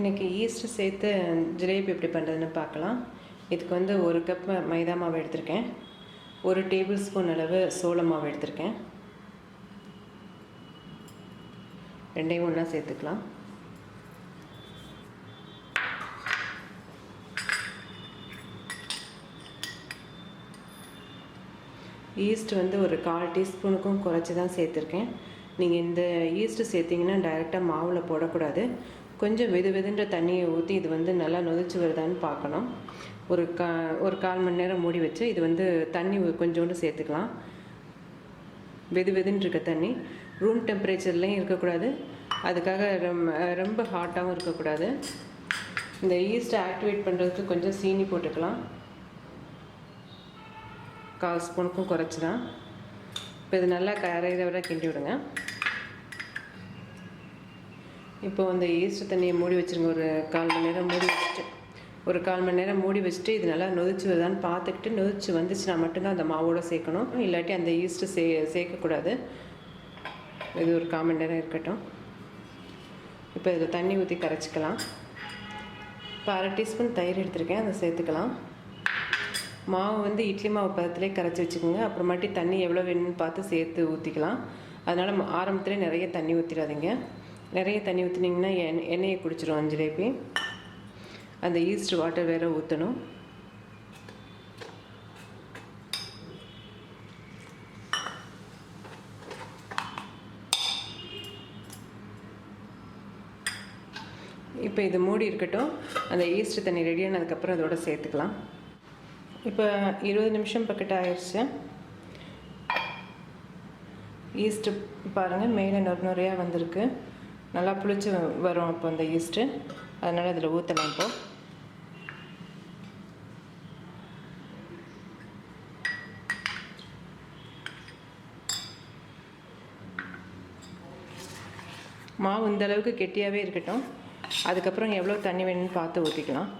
இன்றைக்கி ஈஸ்ட் சேர்த்து ஜிலேபி எப்படி பண்ணுறதுன்னு பார்க்கலாம். இதுக்கு வந்து ஒரு கப் மைதா மாவு எடுத்திருக்கேன். ஒரு டேபிள் ஸ்பூன் அளவு சோள மாவு எடுத்திருக்கேன். ரெண்டையும் ஒன்றா சேர்த்துக்கலாம். ஈஸ்ட் வந்து ஒரு கால் டீஸ்பூனுக்கும் குறைச்சி தான் சேர்த்துருக்கேன். நீங்கள் இந்த ஈஸ்ட்டு சேர்த்திங்கன்னா டைரெக்டாக மாவில் போடக்கூடாது. கொஞ்சம் வெது வெதுன்ற தண்ணியை ஊற்றி இது வந்து நல்லா நொதிச்சு வருதான்னு பார்க்கணும். ஒரு கா ஒரு கால் மணி நேரம் மூடி வச்சு இது வந்து தண்ணி கொஞ்சோண்டு சேர்த்துக்கலாம். வெது வெதுன்னு இருக்க தண்ணி. ரூம் டெம்பரேச்சர்லேயும் இருக்கக்கூடாது. அதுக்காக ரொம்ப ரொம்ப ஹாட்டாகவும் இருக்கக்கூடாது. இந்த ஈஸ்ட்டை ஆக்டிவேட் பண்ணுறதுக்கு கொஞ்சம் சீனி போட்டுக்கலாம். கால் ஸ்பூனுக்கும் குறைச்சி தான் இப்போ இது நல்லா கரையிற வரை கிண்டி விடுங்க. இப்போ அந்த ஈஸ்ட் தண்ணியை மூடி வச்சுருங்க. ஒரு கால் மணி நேரம் மூடி வச்சுட்டு ஒரு கால் மணி நேரம் மூடி வச்சுட்டு இது நல்லா நொதிச்சு வருதான்னு பார்த்துக்கிட்டு நொதிச்சு வந்துச்சுன்னா மட்டும்தான் அந்த மாவோடு சேர்க்கணும். இல்லாட்டி அந்த ஈஸ்ட்டு சே சேர்க்கக்கூடாது. இது ஒரு கால் மணி நேரம் இருக்கட்டும். இப்போ இதில் தண்ணி ஊற்றி கரைச்சிக்கலாம். இப்போ அரை டீஸ்பூன் தயிர் எடுத்திருக்கேன். அதை சேர்த்துக்கலாம். மாவு வந்து இட்லி மாவு பதத்திலே கரைச்சி வச்சுக்கோங்க. அப்புறமாட்டி தண்ணி எவ்வளோ வேணும்னு பார்த்து சேர்த்து ஊற்றிக்கலாம். அதனால் ம- ஆரம்பத்திலே நிறைய தண்ணி ஊற்றிடாதீங்க நிறைய தண்ணி ஊற்றினீங்கன்னா எண் எண்ணெயை குடிச்சிடும் ஜிலேபி அந்த ஈஸ்ட் வாட்டர் வேறு ஊற்றணும் இப்போ இது மூடி இருக்கட்டும். அந்த ஈஸ்ட் தண்ணி ரெடியானதுக்கப்புறம் அதோட சேர்த்துக்கலாம். இப்போ இருபது நிமிஷம் பக்கெட் ஆயிடுச்சு. ஈஸ்ட்டு பாருங்கள் மேலே நொறு நுறையாக வந்திருக்கு. நல்லா புளிச்சு வரும் அப்போ அந்த ஈஸ்ட்டு அதனால் அதில் ஊற்றலாம் இப்போ. மாவு இந்தளவுக்கு கெட்டியாகவே இருக்கட்டும். அதுக்கப்புறம் எவ்வளோ தண்ணி வேணும்னு பார்த்து ஊற்றிக்கலாம்.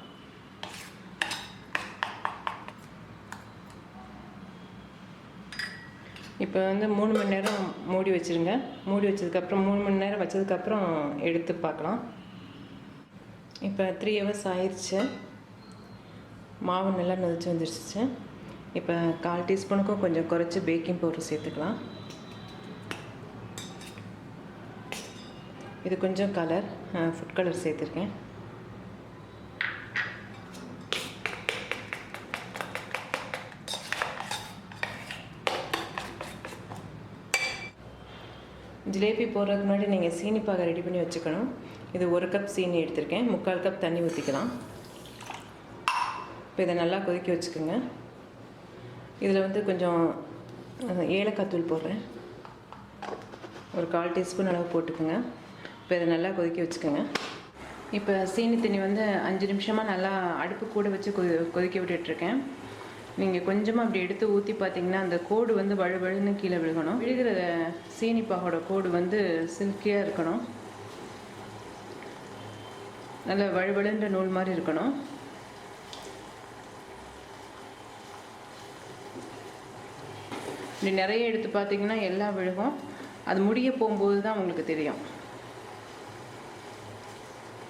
இப்போ வந்து மூணு மணி நேரம் மூடி வச்சுருங்க. மூடி வச்சதுக்கப்புறம் மூணு மணி நேரம் வச்சதுக்கப்புறம் எடுத்து பார்க்கலாம். இப்போ த்ரீ ஹவர்ஸ் ஆயிடுச்சு மாவு நல்லா நொதிச்சு வந்துருச்சு இப்போ கால் டீஸ்பூனுக்கும் கொஞ்சம் குறைச்சி பேக்கிங் பவுடர் சேர்த்துக்கலாம். இது கொஞ்சம் கலர் ஃபுட் கலர் சேர்த்துருக்கேன். ஜிலேபி போடுறதுக்கு முன்னாடி நீங்கள் சீனி பாகை ரெடி பண்ணி வச்சுக்கணும். இது ஒரு கப் சீனி எடுத்திருக்கேன். முக்கால் கப் தண்ணி ஊற்றிக்கலாம் இப்போ இதை நல்லா கொதிக்க வச்சுக்கோங்க. இதில் வந்து கொஞ்சம் ஏலக்காய் தூள் போடுறேன். ஒரு கால் டீஸ்பூன் அளவு போட்டுக்கோங்க. இப்போ இதை நல்லா கொதிக்க வச்சுக்கோங்க. இப்போ சீனி தண்ணி வந்து அஞ்சு நிமிஷமாக நல்லா அடுப்பு கூட வச்சு கொதி கொதிக்க விட்டுட்ருக்கேன் நீங்கள் கொஞ்சமாக அப்படி எடுத்து ஊற்றி பார்த்தீங்கன்னா அந்த கோடு வந்து வழுவழுன்னு கீழே விழுகணும். விழுகிற சீனிப்பாகோட கோடு வந்து சில்கியாக இருக்கணும். நல்ல வழுவழுன்ற நூல் மாதிரி இருக்கணும். இப்படி நிறைய எடுத்து பார்த்தீங்கன்னா எல்லாம் விழுகும். அது முடிய போகும்போது தான் உங்களுக்கு தெரியும்.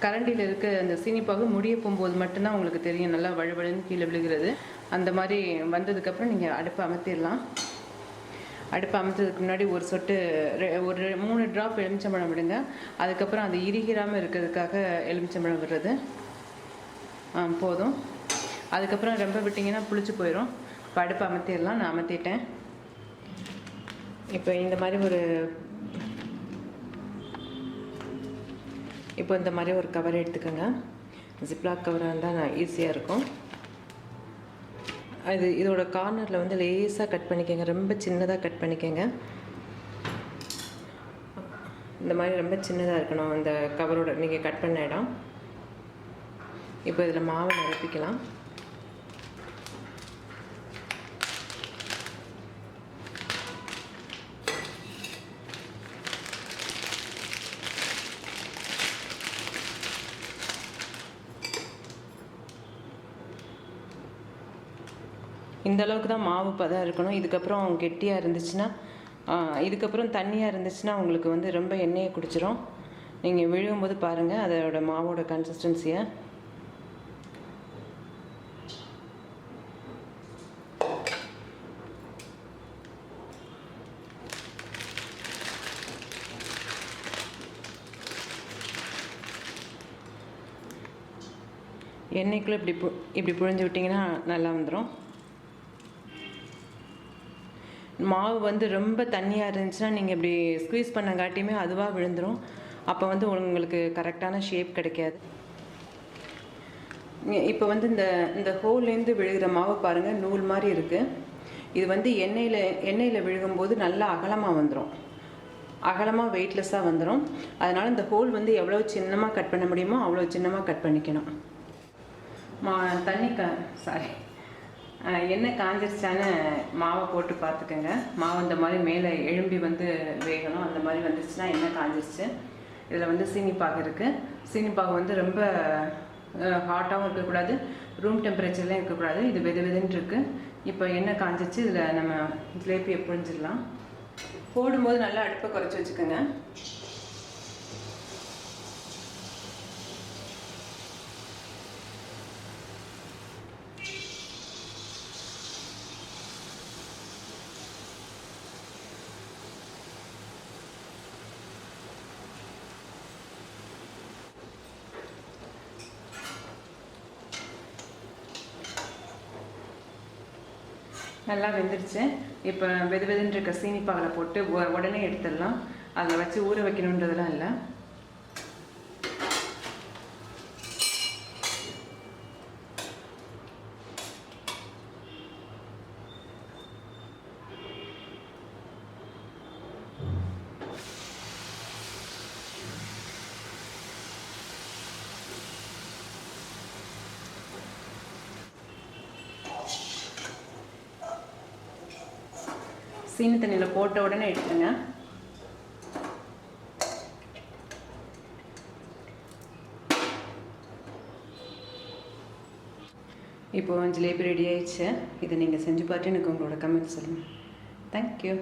கரண்டியில் இருக்க அந்த சீனிப்பாகு முடிய போகும்போது மட்டும்தான் உங்களுக்கு தெரியும். நல்லா வழுவழுன்னு கீழே விழுகிறது. அந்த மாதிரி வந்ததுக்கப்புறம் நீங்கள் அடுப்பை அமர்த்திடலாம். அடுப்பை அமர்த்ததுக்கு முன்னாடி ஒரு சொட்டு ரெ- ஒரு ரெ- மூணு ட்ராப் எலுமிச்சம்பழம் விடுங்க. அதுக்கப்புறம் அது இறுகிறாமல் இருக்கிறதுக்காக எலுமிச்சம்பழம் விடுறது. ஆ போதும். அதுக்கப்புறம் ரொம்ப விட்டிங்கன்னா புளிச்சு போயிடும் இப்போ அடுப்பை அமர்த்திடலாம். நான் அமர்த்திட்டேன். இப்போ இந்த மாதிரி ஒரு இப்போ இந்த மாதிரி ஒரு கவர் எடுத்துக்கோங்க. ஜிப்லாக் கவராக இருந்தால் நான் ஈஸியாக இருக்கும். அது இதோட கார்னரில் வந்து லேசாக கட் பண்ணிக்கோங்க. ரொம்ப சின்னதாக கட் பண்ணிக்கோங்க. இந்த மாதிரி ரொம்ப சின்னதாக இருக்கணும். அந்த கவரோட நீங்கள் கட் பண்ண இடம். இப்போ இதில் மாவை நிரப்பிக்கலாம். இந்த அளவுக்கு தான் மாவு பதம் இருக்கணும். இதுக்கப்புறம் கெட்டியாக இருந்துச்சுன்னா இதுக்கப்புறம் தண்ணியாக இருந்துச்சுன்னா உங்களுக்கு வந்து ரொம்ப எண்ணெயை குடிச்சிரும். நீங்கள் விழுகும்போது பாருங்கள் அதோட மாவோட கன்சிஸ்டன்சியை எண்ணெய்க்குள்ளே இப்படி பு இப்படி புழிஞ்சு விட்டிங்கன்னா நல்லா வந்துடும் மாவு வந்து ரொம்ப தண்ணியாக இருந்துச்சுன்னா நீங்கள் இப்படி ஸ்க்வீஸ் பண்ணங்காட்டியுமே அதுவாக விழுந்துடும் அப்போ வந்து உங்களுக்கு கரெக்டான ஷேப் கிடைக்காது. இப்போ வந்து இந்த இந்த ஹோல்லேருந்து விழுகிற மாவு பாருங்கள் நூல் மாதிரி இருக்குது இது வந்து எண்ணெயில் எண்ணெயில் விழுகும்போது நல்லா அகலமாக வந்துடும் அகலமாக வெயிட்லெஸ்ஸாக வந்துடும் அதனால் இந்த ஹோல் வந்து எவ்வளோ சின்னமாக கட் பண்ண முடியுமோ அவ்வளோ சின்னமாக கட் பண்ணிக்கணும். மா தண்ணி க சாரி எண்ணெய் காஞ்சிருச்சான்னு மாவை போட்டு பார்த்துக்கோங்க. மாவு இந்த மாதிரி மேலே எழும்பி வந்து வேகணும். அந்த மாதிரி வந்துருச்சுன்னா எண்ணெய் காஞ்சிருச்சு. இதில் வந்து சீனிப்பாகு இருக்குது சீனிப்பாகு வந்து ரொம்ப ஹாட்டாகவும் இருக்கக்கூடாது. ரூம் டெம்பரேச்சர்லாம் இருக்கக்கூடாது. இது வெது வெதுன்னு இருக்குது இப்போ எண்ணெய் காஞ்சிச்சு இதில் நம்ம ஜிலேபியை புழிஞ்சிடலாம். போடும்போது நல்லா அடுப்பை குறைச்சி வச்சுக்கோங்க. நல்லா வெந்துருச்சு. இப்போ வெது வெதுன்னு இருக்க சீனிப்பாகலை போட்டு உடனே எடுத்துடலாம். அதில் வச்சு ஊற வைக்கணுன்றதெல்லாம் இல்லை. சீனி தண்ணியில் போட்ட உடனே எடுத்துருங்க இப்போ ஜிலேபி ரெடி ஆயிடுச்சு. இதை நீங்கள் செஞ்சு பார்த்து எனக்கு உங்களோட கமெண்ட் சொல்லுங்கள் தேங்க்யூ